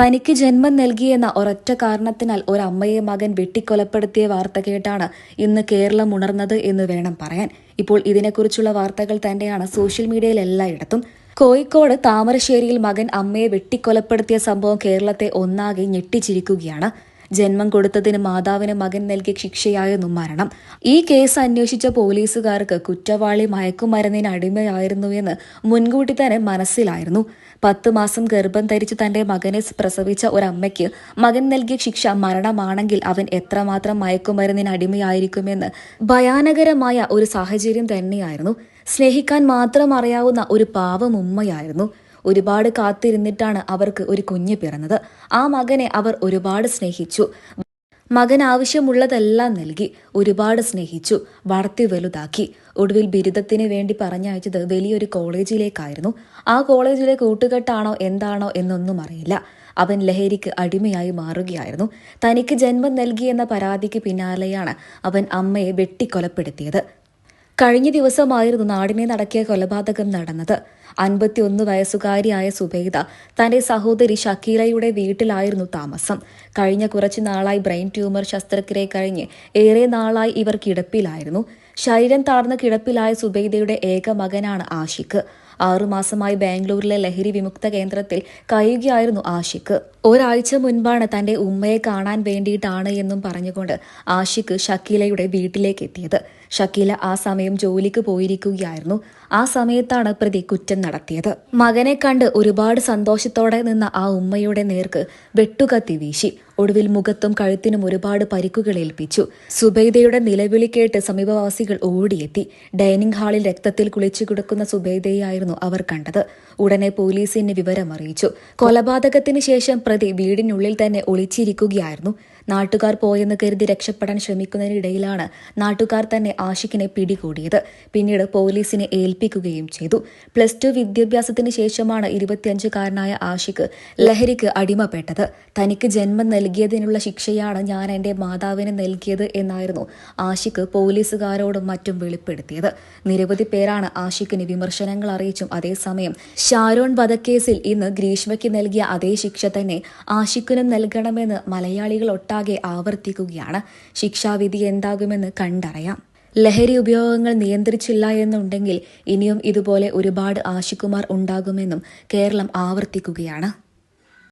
തനിക്ക് ജന്മം നൽകിയെന്ന ഒരൊറ്റ കാരണത്തിനാൽ ഒരമ്മയെ മകൻ വെട്ടിക്കൊലപ്പെടുത്തിയ വാർത്ത കേട്ടാണ് ഇന്ന് കേരളം ഉണർന്നത് എന്ന് വേണം പറയാൻ. ഇപ്പോൾ ഇതിനെക്കുറിച്ചുള്ള വാർത്തകൾ തന്നെയാണ് സോഷ്യൽ മീഡിയയിൽ എല്ലായിടത്തും. കോഴിക്കോട് താമരശ്ശേരിയിൽ മകൻ അമ്മയെ വെട്ടിക്കൊലപ്പെടുത്തിയ സംഭവം കേരളത്തെ ഒന്നാകെ ഞെട്ടിച്ചിരിക്കുകയാണ്. ജന്മം കൊടുത്തതിന് മാതാവിന് മകൻ നൽകിയ ശിക്ഷയായിരുന്നു മരണം. ഈ കേസ് അന്വേഷിച്ച പോലീസുകാർക്ക് കുറ്റവാളി മയക്കുമരുന്നിന് അടിമയായിരുന്നു എന്ന് മുൻകൂട്ടി തന്നെ മനസ്സിലായിരുന്നു. പത്ത് മാസം ഗർഭം ധരിച്ച് തന്റെ മകനെ പ്രസവിച്ച ഒരമ്മയ്ക്ക് മകൻ നൽകിയ ശിക്ഷ മരണമാണെങ്കിൽ അവൻ എത്രമാത്രം മയക്കുമരുന്നിന് അടിമയായിരിക്കുമെന്ന് ഭയാനകരമായ ഒരു സാഹചര്യം തന്നെയായിരുന്നു. സ്നേഹിക്കാൻ മാത്രം അറിയാവുന്ന ഒരു പാവം ഉമ്മയായിരുന്നു. ഒരുപാട് കാത്തിരുന്നിട്ടാണ് അവർക്ക് ഒരു കുഞ്ഞ് പിറന്നത്. ആ മകനെ അവർ ഒരുപാട് സ്നേഹിച്ചു. മകൻ ആവശ്യമുള്ളതെല്ലാം നൽകി ഒരുപാട് സ്നേഹിച്ചു വളർത്തി വലുതാക്കി. ഒടുവിൽ ബിരുദത്തിന് വേണ്ടി പറഞ്ഞയച്ചത് വലിയൊരു കോളേജിലേക്കായിരുന്നു. ആ കോളേജിലെ കൂട്ടുകെട്ടാണോ എന്താണോ എന്നൊന്നും അറിയില്ല. അവൻ ലഹരിക്ക് അടിമയായി മാറുകയായിരുന്നു. തനിക്ക് ജന്മം നൽകിയെന്ന പരാതിക്ക് പിന്നാലെയാണ് അവൻ അമ്മയെ വെട്ടിക്കൊലപ്പെടുത്തിയത്. കഴിഞ്ഞ ദിവസമായിരുന്നു നാടിനെ നടക്കിയ കൊലപാതകം നടന്നത്. അൻപത്തിയൊന്ന് വയസ്സുകാരിയായ സുബൈദ തന്റെ സഹോദരി ഷക്കീലയുടെ വീട്ടിലായിരുന്നു താമസം. കഴിഞ്ഞ കുറച്ചു നാളായി ബ്രെയിൻ ട്യൂമർ ശസ്ത്രക്രിയ കഴിഞ്ഞ് ഏറെ നാളായി ഇവർ കിടപ്പിലായിരുന്നു. ശരീരം താഴ്ന്ന കിടപ്പിലായ സുബൈദയുടെ ഏക മകനാണ് ആഷിഖ്. ആറുമാസമായി ബാംഗ്ലൂരിലെ ലഹരി വിമുക്ത കേന്ദ്രത്തിൽ കഴിയുകയായിരുന്നു ആഷിഖ്. ഒരാഴ്ച മുൻപാണ് തന്റെ ഉമ്മയെ കാണാൻ വേണ്ടിയിട്ടാണ് എന്നും പറഞ്ഞുകൊണ്ട് ആഷിഖ് ഷക്കീലയുടെ വീട്ടിലേക്ക് എത്തിയത്. ഷക്കീല ആ സമയം ജോലിക്ക് പോയിരിക്കുകയായിരുന്നു. ആ സമയത്താണ് പ്രതി കുറ്റം നടത്തിയത്. മകനെ കണ്ട് ഒരുപാട് സന്തോഷത്തോടെ നിന്ന ആ ഉമ്മയുടെ നേർക്ക് വെട്ടുകത്തി വീശി. ഒടുവിൽ മുഖത്തും കഴുത്തിനും ഒരുപാട് പരിക്കുകൾ ഏൽപ്പിച്ചു. സുബൈദയുടെ നിലവിളി കേട്ട് സമീപവാസികൾ ഓടിയെത്തി. ഡൈനിങ് ഹാളിൽ രക്തത്തിൽ കുളിച്ചു കിടക്കുന്ന സുബൈദയായിരുന്നു അവർ കണ്ടത്. ഉടനെ പോലീസിന് വിവരം അറിയിച്ചു. കൊലപാതകത്തിന് ശേഷം പ്രതി വീടിനുള്ളിൽ തന്നെ ഒളിച്ചിരിക്കുകയായിരുന്നു. നാട്ടുകാർ പോയെന്ന് കരുതി രക്ഷപ്പെടാൻ ശ്രമിക്കുന്നതിനിടയിലാണ് നാട്ടുകാർ തന്നെ ആഷിഖിനെ പിടികൂടിയത്. പിന്നീട് പോലീസിനെ ഏൽപ്പിക്കുകയും ചെയ്തു. പ്ലസ് ടു വിദ്യാഭ്യാസത്തിന് ശേഷമാണ് ഇരുപത്തിയഞ്ചുകാരനായ ആഷിഖ് ലഹരിക്ക് അടിമപ്പെട്ടത്. തനിക്ക് ജന്മം നൽകിയതിനുള്ള ശിക്ഷയാണ് ഞാൻ എന്റെ മാതാവിന് നൽകിയത് എന്നായിരുന്നു ആഷിഖ് പോലീസുകാരോടും മറ്റും വെളിപ്പെടുത്തിയത്. നിരവധി പേരാണ് ആഷിഖിന് വിമർശനങ്ങൾ അറിയിച്ചും അതേസമയം ഷാരോൺ വധക്കേസിൽ ഇന്ന് ഗ്രീഷ്മയ്ക്ക് നൽകിയ അതേ ശിക്ഷ തന്നെ ആഷിഖിനും നൽകണമെന്ന് മലയാളികൾ ഒട്ടാകെ ആവർത്തിക്കുകയാണ്. ശിക്ഷാവിധി എന്താകുമെന്ന് കണ്ടറിയാം. ലഹരി ഉപയോഗങ്ങൾ നിയന്ത്രിച്ചില്ല എന്നുണ്ടെങ്കിൽ ഇനിയും ഇതുപോലെ ഒരുപാട് ആശിക്കുമാർ ഉണ്ടാകുമെന്നും കേരളം ആവർത്തിക്കുകയാണ്.